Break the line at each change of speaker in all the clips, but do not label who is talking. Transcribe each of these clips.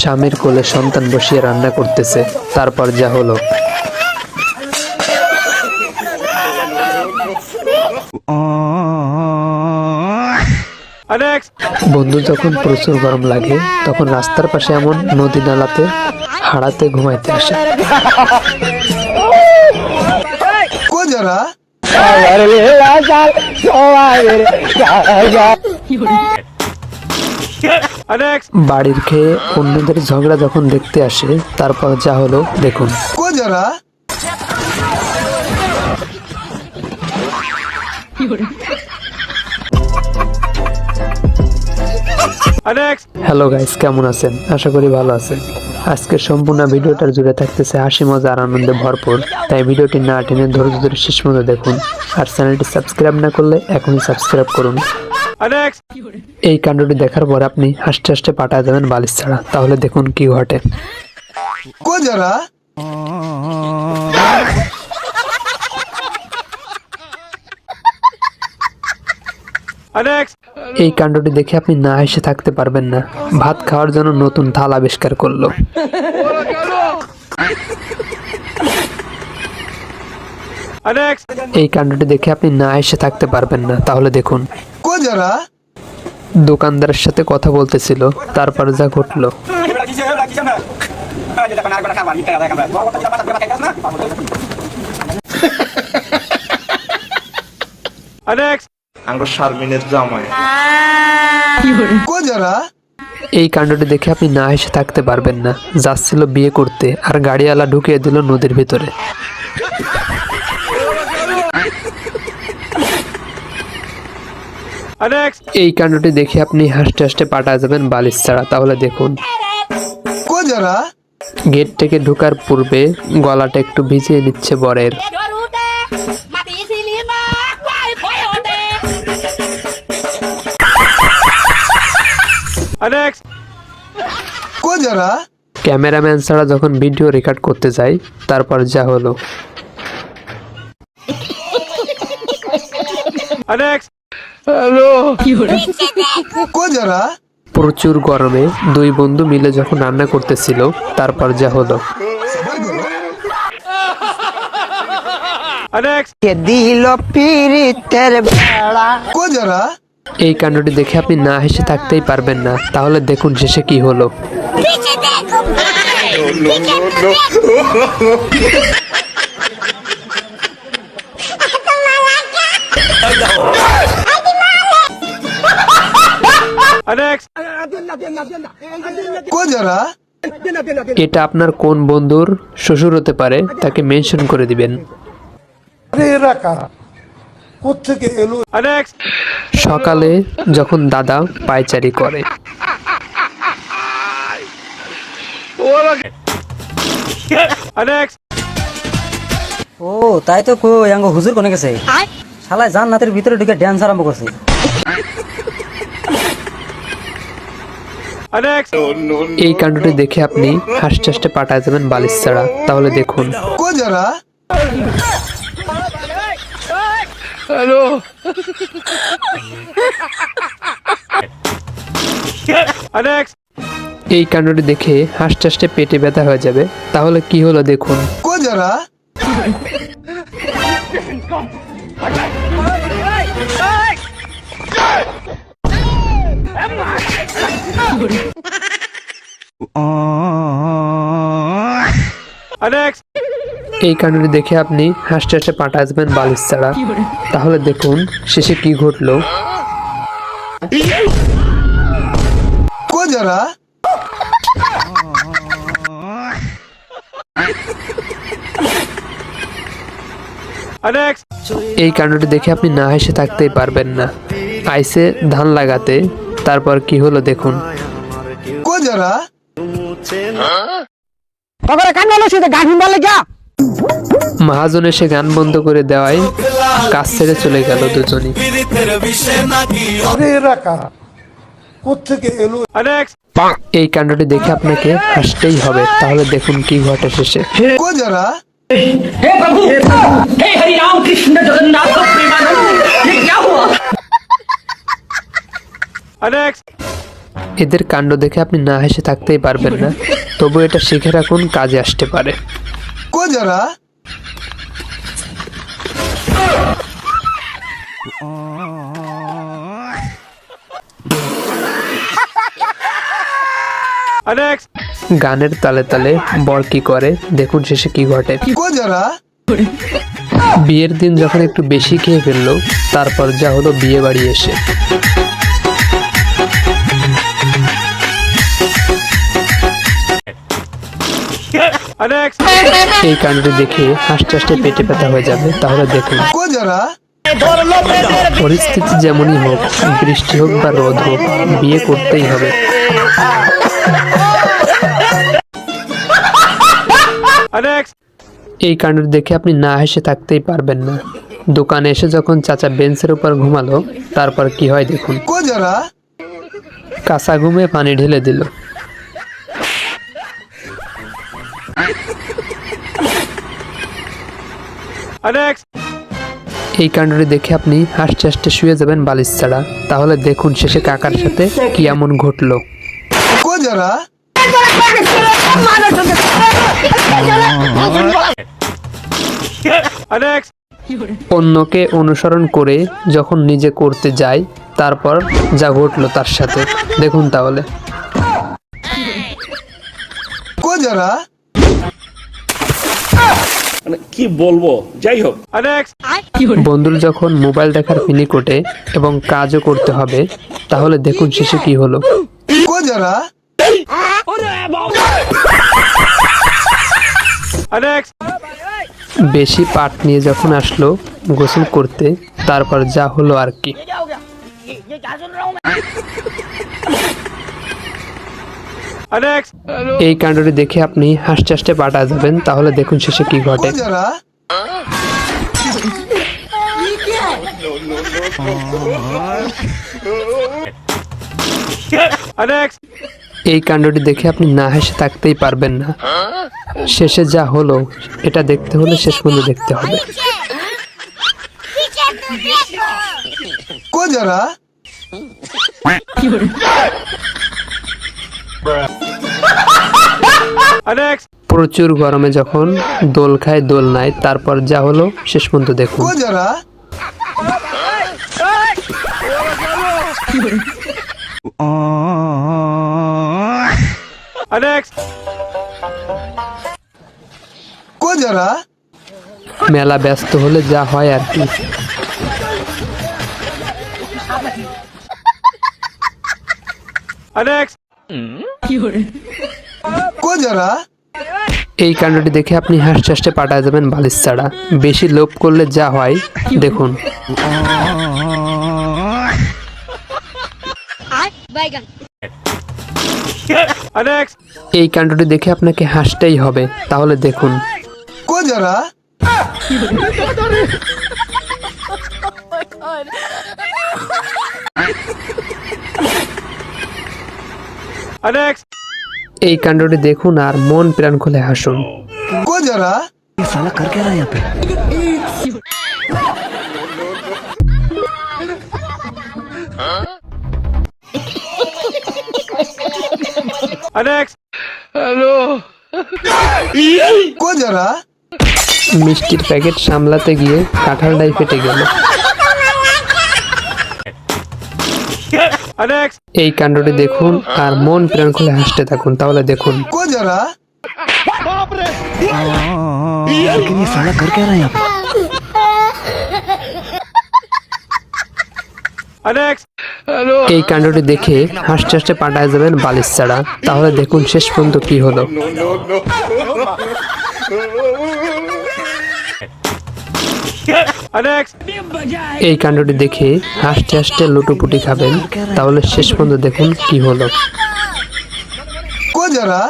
স্বামীর কোলে সন্তান বসিয়ে রান্না করতেছে তারপর যা হলো। বন্ধু যখন প্রচুর গরম লাগে তখন রাস্তার পাশে এমন নদী নালাতে হাড়াতে ঘুমাইতে আসে।
যারা?
বাড়ির খেয়ে অন্যদের ঝগড়া যখন দেখতে আসে তারপর যা হলো দেখুন।
কোজরা
হ্যালো গাইস কেমন আছেন? আশা করি ভালো আছেন। আজকের সম্পূর্ণ ভিডিওটার জুড়ে থাকতেছে হাসি মজা আর আনন্দে ভরপুর। তাই ভিডিওটি না টেনে ধৈর্য ধরে শেষ মতো দেখুন। আর চ্যানেলটি সাবস্ক্রাইব না করলে এখনই সাবস্ক্রাইব করুন। এই কাণ্ডটি দেখার পর আপনি হাসতে হাসতে পাঠায় যাবেন বালিশ ছাড়া। তাহলে দেখুন কি ঘটে। এই কাণ্ডটি দেখে আপনি না হেসে থাকতে পারবেন না। ভাত খাওয়ার জন্য নতুন থাল আবিষ্কার করল। এই কাণ্ডটি দেখে আপনি না এসে থাকতে পারবেন না তাহলে দেখুন। দোকানদারের সাথে কথা বলতেছিল তারপর যা ঘটলো।
আঙ্গ শারমিনের জামাই।
কো যারা
এই কাণ্ডটি দেখে আপনি না এসে থাকতে পারবেন না। যাচ্ছিল বিয়ে করতে আর গাড়িওয়ালা ঢুকিয়ে দিল নদীর ভিতরে। এই কাণ্ডটি দেখে আপনি হাসতে হাসতে পাটা যাবেন বালিশ ছাড়া। তাহলে দেখুন। গেট থেকে ঢুকার পূর্বে গলাটা একটু ভিজিয়ে নিচ্ছে বরের।
কো যারা?
ক্যামেরাম্যান ছাড়া যখন ভিডিও রেকর্ড করতে যাই তারপর যা হলো।
কো
প্রচুর গরমে দুই বন্ধু মিলে যখন রান্না করতেছিল তারপর যা হলো।
দিল পিরিতের বেড়া?
কো এই কাণ্ডটি দেখে আপনি না হেসে থাকতেই পারবেন না। তাহলে দেখুন শেষে কি হলো। এটা আপনার কোন বন্ধুর? শ্বশুর হতে পারে, তাকে মেনশন করে দিবেন। সকালে যখন দাদা পায়চারি করে।
ও তাই তো কই আঙ্গ হুজুর কোনে গেছে? শালায় জান্নাতের ভিতরে ঢুকে ড্যান্স আরম্ভ করছে।
এই কাণ্ডটি দেখে আপনি হাসতে হাসতে পাঠায় যাবেন বালিশ ছাড়া। তাহলে দেখুন।
হ্যালো।
এই কাণ্ডটি দেখে হাসতে হাসতে পেটে ব্যথা হয়ে যাবে। তাহলে কি হলো দেখুন।
Next.
এই কারণে দেখে আপনি হাসতে হাসতে পাটা আসবেন বালিশ ছাড়া? তাহলে দেখুন শেষে কি ঘটলো। এই কাণ্ডটি দেখে আপনি না হেসে থাকতেই পারবেন না। আইসে ধান লাগাতে তারপর কি হলো দেখুন।
কো যারা?
মহাজন এসে গান বন্ধ করে দেওয়ায় কাজ ছেড়ে চলে গেল দুজনই। এই কাণ্ডটি দেখে আপনাকে হাসতেই হবে। তাহলে দেখুন কি ঘটে শেষে। এদের কাণ্ড দেখে আপনি না হেসে থাকতেই পারবেন না। তবু এটা শিখে রাখুন কাজে আসতে পারে।
को जरा
Next.
গানের তালে তালে বর কি করে দেখুন শেষে কি ঘটে
को जरा
বিয়ের দিন যখন একটু বেশি খেয়ে ফেললো তারপর যা হলো বিয়ে বাড়ি এসে সেই কাণ্ড দেখে হাসতে হাসতে পেটে ব্যথা হয়ে যাবে তাহলে দেখুন। পরিস্থিতি যেমনই হোক বৃষ্টি হোক বা রোদ হোক বিয়ে করতেই হবে। এই কাণ্ড দেখে আপনি না হেসে থাকতেই পারবেন না। দোকানে এসে যখন চাচা বেঞ্চের উপর ঘুমালো তারপর কি হয় দেখুন। কাঁচা ঘুমে পানি ঢেলে দিল। এই কাণ্ডটি দেখে আপনি হাসতে হাসতে শুয়ে যাবেন বালিশ ছাড়া। তাহলে দেখুন শেষে কাকার সাথে কি এমন ঘটলো। অন্যকে অনুসরণ করে যখন নিজে করতে যায় তারপর যা ঘটলো তার সাথে। দেখুন তাহলে।
মানে কি বলব? যাই হোক।
বন্ধুর যখন মোবাইল দেখার ফিনিক ওঠে এবং কাজও করতে হবে, তাহলে দেখুন শেষে কি হলো। বেশি পাট নিয়ে যখন আসলো, গোসল করতে, তারপর যা হলো আর কি। এই কাণ্ডটি দেখে আপনি হাসতে হাসতে পাটা যাবেন তাহলে দেখুন শেষে কি ঘটে। এই কাণ্ডটি দেখে আপনি না হেসে থাকতেই পারবেন না। শেষে যা হলো এটা দেখতে হলে শেষ পর্যন্ত দেখতে হবে।
কো
যারা?
প্রচুর গরমে যখন দোল খায় দোল নাই তারপর যা হলো শেষ পর্যন্ত দেখুন। মেলা ব্যস্ত হলে যা হয় আর কি।
Next.
Mm?
এই কাণ্ডটি দেখে আপনি হাস চাষে পাঠায় যাবেন বালিশ ছাড়া। বেশি লোভ করলে যা হয় দেখুন। এই কাণ্ডটি দেখে আপনাকে হাসতেই হবে তাহলে দেখুন।
কো
এই কাণ্ডটি দেখুন আর মন প্রাণ খুলে হাসুন। মিষ্টির প্যাকেট সামলাতে গিয়ে কাঁঠালটাই ফেটে গেল। এই কাণ্ডটি দেখুন আর মন প্রাণ খুলে হাসতে থাকুন তাহলে দেখুন এই কাণ্ডটি দেখে হাসতে হাসতে পাঠায় যাবেন বালিশ ছাড়া তাহলে দেখুন শেষ পর্যন্ত কি হলো এই কাণ্ডটি দেখে হাসতে হাসতে লুটোপুটি খাবেন। তাহলে শেষ পর্যন্ত দেখুন কি হলো।
যারা?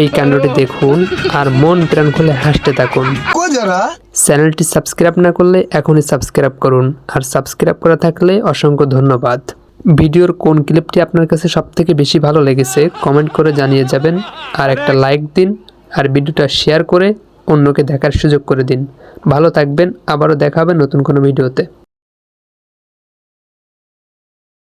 এই কাণ্ডটি দেখুন আর মন প্রাণ খুলে হাসতে থাকুন। চ্যানেলটি সাবস্ক্রাইব না করলে এখনই সাবস্ক্রাইব করুন। আর সাবস্ক্রাইব করা থাকলে অসংখ্য ধন্যবাদ। ভিডিওর কোন ক্লিপটি আপনার কাছে সবথেকে বেশি ভালো লেগেছে কমেন্ট করে জানিয়ে যাবেন। আর একটা লাইক দিন, আর ভিডিওটা শেয়ার করে অন্যকে দেখার সুযোগ করে দিন। ভালো থাকবেন, আবারও দেখাবেন নতুন কোনো ভিডিওতে।